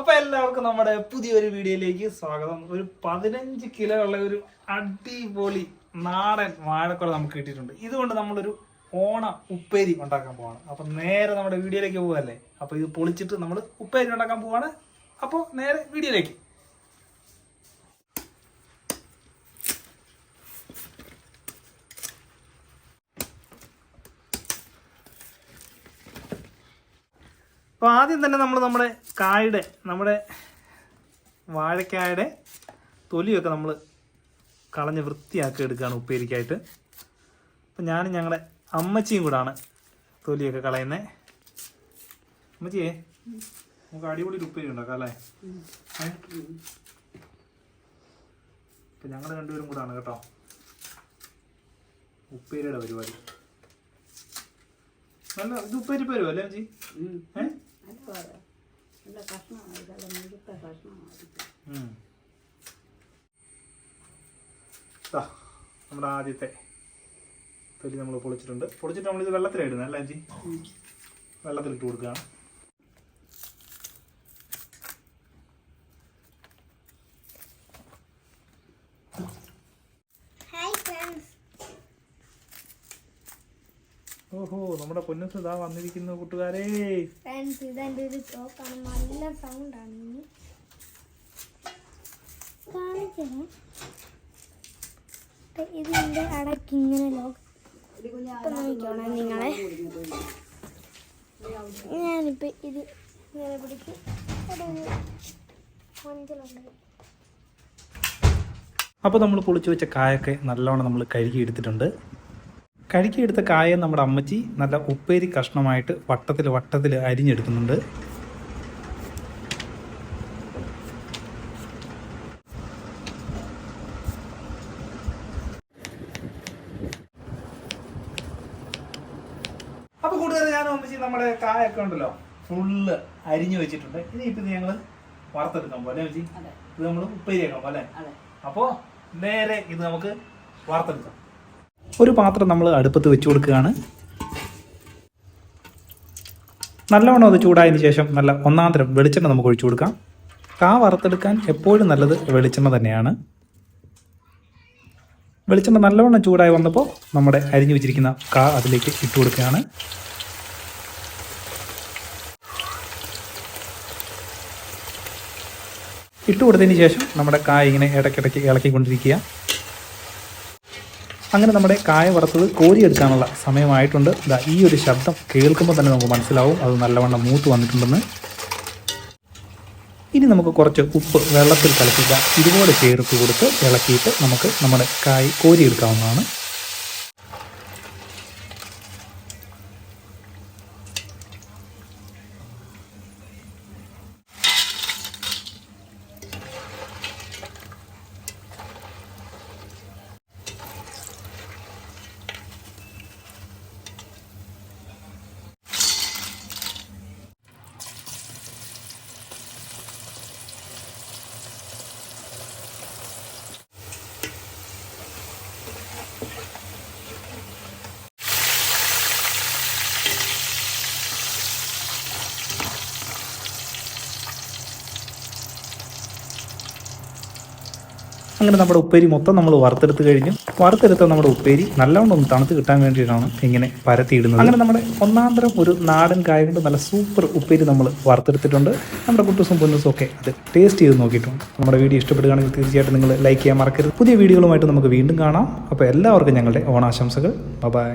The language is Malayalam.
അപ്പൊ എല്ലാവർക്കും നമ്മുടെ പുതിയൊരു വീഡിയോയിലേക്ക് സ്വാഗതം. ഒരു പതിനഞ്ച് കിലോ ഉള്ള ഒരു അടിപൊളി നാടൻ വാഴക്കുല നമുക്ക് കിട്ടിയിട്ടുണ്ട്. ഇതുകൊണ്ട് നമ്മളൊരു ഓണ ഉപ്പേരി ഉണ്ടാക്കാൻ പോവാണ്. അപ്പൊ നേരെ നമ്മുടെ വീഡിയോയിലേക്ക് പോവല്ലേ? അപ്പൊ ഇത് പൊളിച്ചിട്ട് നമ്മൾ ഉപ്പേരി ഉണ്ടാക്കാൻ പോവാണ്. അപ്പോൾ നേരെ വീഡിയോയിലേക്ക്. അപ്പോൾ ആദ്യം തന്നെ നമ്മൾ നമ്മുടെ കായുടെ നമ്മുടെ വാഴക്കായുടെ തൊലിയൊക്കെ നമ്മൾ കളഞ്ഞ് വൃത്തിയാക്കി എടുക്കുകയാണ് ഉപ്പേരിക്കായിട്ട്. അപ്പം ഞാനും ഞങ്ങളുടെ അമ്മച്ചിയും കൂടാണ് തൊലിയൊക്കെ കളയുന്നത് അമ്മച്ചിയേ നമുക്ക് അടിപൊളി ഉപ്പേരി ഉണ്ടാക്കാം അല്ലേ? ഇപ്പം അപ്പം ഞങ്ങൾ രണ്ടുപേരും കൂടാണ് കേട്ടോ. ഉപ്പേരിയുടെ പരിപാടി. നല്ല ഇത് ഉപ്പേരി പേരും അല്ലേ അമ്മച്ചി? നല്ല കഷ്ണമാണ്. ഇതെല്ലാം മുഴുത്ത നമ്മുടെ ആദ്യത്തെ തൊലി നമ്മൾ പൊളിച്ചിട്ടുണ്ട്. പൊളിച്ചിട്ട് നമ്മളിത് വെള്ളത്തിലിടുന്നത് അല്ലേ അഞ്ചി? വെള്ളത്തിലിട്ട് കൊടുക്കുകയാണ് ഹായ് ഫ്രണ്ട്സ് ഓഹോ നമ്മുടെ പൊന്നസ് ഇതാ വന്നിരിക്കുന്നു കൂട്ടുകാരെ. ഫ്രണ്ട്സ് ഇതെന്റെ ഒരു ചോക്കാണ് നല്ല സൗണ്ടാണ് ഇനി. കാണിച്ചത് ഇതിന്റെ അടയ്ക്ക് ഇങ്ങനെ ലോക്ക് നോക്കിക്കോണം നിങ്ങളെ. ഞാനിപ്പോ ഇത് ഇങ്ങനെ പിടിച്ച് അവിടെ ഒരു അപ്പോൾ നമ്മൾ പൊളിച്ചു വെച്ച കായൊക്കെ നല്ലോണം നമ്മൾ കഴുകി എടുത്തിട്ടുണ്ട്. കഴുകി എടുത്ത കായ നമ്മുടെ അമ്മച്ചി നല്ല ഉപ്പേരി കഷ്ണമായിട്ട് വട്ടത്തിൽ വട്ടത്തിൽ അരിഞ്ഞെടുക്കുന്നുണ്ട്. അപ്പൊ കൂടുതൽ ഞാൻ അമ്മച്ചി നമ്മുടെ കായൊക്കെ ഉണ്ടല്ലോ ഫുള്ള് അരിഞ്ഞു വെച്ചിട്ടുണ്ട്. ഇനി ഇപ്പൊ ഇത് ഞങ്ങൾ വറുത്തെടുക്കാൻ പോലെ ഇത് നമ്മൾ ഉപ്പേരിയാക്കാം പോലെ അപ്പോ നേരെ ഇത് നമുക്ക് വാർത്തെടുക്കാം ഒരു പാത്രം നമ്മൾ അടുപ്പത്ത് വെച്ച് കൊടുക്കുകയാണ്. നല്ലവണ്ണം അത് ചൂടായതിന് ശേഷം നല്ല ഒന്നാന്തരം തരം വെളിച്ചെണ്ണ നമുക്ക് ഒഴിച്ചു കൊടുക്കാം. കാ വറുത്തെടുക്കാൻ എപ്പോഴും നല്ലത് വെളിച്ചെണ്ണ തന്നെയാണ്. വെളിച്ചെണ്ണ നല്ലവണ്ണം ചൂടായി വന്നപ്പോൾ നമ്മുടെ അരിഞ്ഞു വെച്ചിരിക്കുന്ന കാ അതിലേക്ക് ഇട്ട് കൊടുക്കുകയാണ്. ഇട്ട് കൊടുത്തതിന് ശേഷം നമ്മുടെ കായ ഇങ്ങനെ ഇടയ്ക്കിടയ്ക്ക് ഇളക്കിക്കൊണ്ടിരിക്കുക. അങ്ങനെ നമ്മുടെ കായ വറുത്തത് കോരിയെടുക്കാനുള്ള സമയമായിട്ടുണ്ട്. ഇതാ ഈ ഒരു ശബ്ദം കേൾക്കുമ്പോൾ തന്നെ നമുക്ക് മനസ്സിലാവും. അത് നല്ലവണ്ണം മൂത്ത് വന്നിട്ടുണ്ടെന്ന്. ഇനി നമുക്ക് കുറച്ച് ഉപ്പ് വെള്ളത്തിൽ കലക്കുക ഇതുപോലെ ചേർത്ത് കൊടുത്ത് ഇളക്കിയിട്ട് നമുക്ക് നമ്മുടെ കായ് കോരിയെടുക്കാവുന്നതാണ്. അങ്ങനെ നമ്മുടെ ഉപ്പേരി മൊത്തം നമ്മൾ വറുത്തെടുത്ത് കഴിഞ്ഞു. വറുത്തെടുത്ത നമ്മുടെ ഉപ്പേരി നല്ലവണ്ണം ഒന്ന് തണുത്ത് കിട്ടാൻ വേണ്ടിയിട്ടാണ് ഇങ്ങനെ പരത്തിയിടുന്നത്. അങ്ങനെ നമ്മുടെ ഒന്നാന്തരം തരം ഒരു നാടൻ കായ കൊണ്ട് നല്ല സൂപ്പർ ഉപ്പേരി നമ്മൾ വറുത്തെടുത്തിട്ടുണ്ട്. നമ്മുടെ കുട്ടൂസും പൊന്നൂസും ഒക്കെ അത് ടേസ്റ്റ് ചെയ്ത് നോക്കിയിട്ടുണ്ട്. നമ്മുടെ വീഡിയോ ഇഷ്ടപ്പെടുകയാണെങ്കിൽ തീർച്ചയായിട്ടും നിങ്ങൾ ലൈക്ക് ചെയ്യാൻ മറക്കരുത്. പുതിയ വീഡിയോകളുമായിട്ട് നമുക്ക് വീണ്ടും കാണാം. അപ്പോൾ എല്ലാവർക്കും ഞങ്ങളുടെ ഓണാശംസകൾ. ബൈ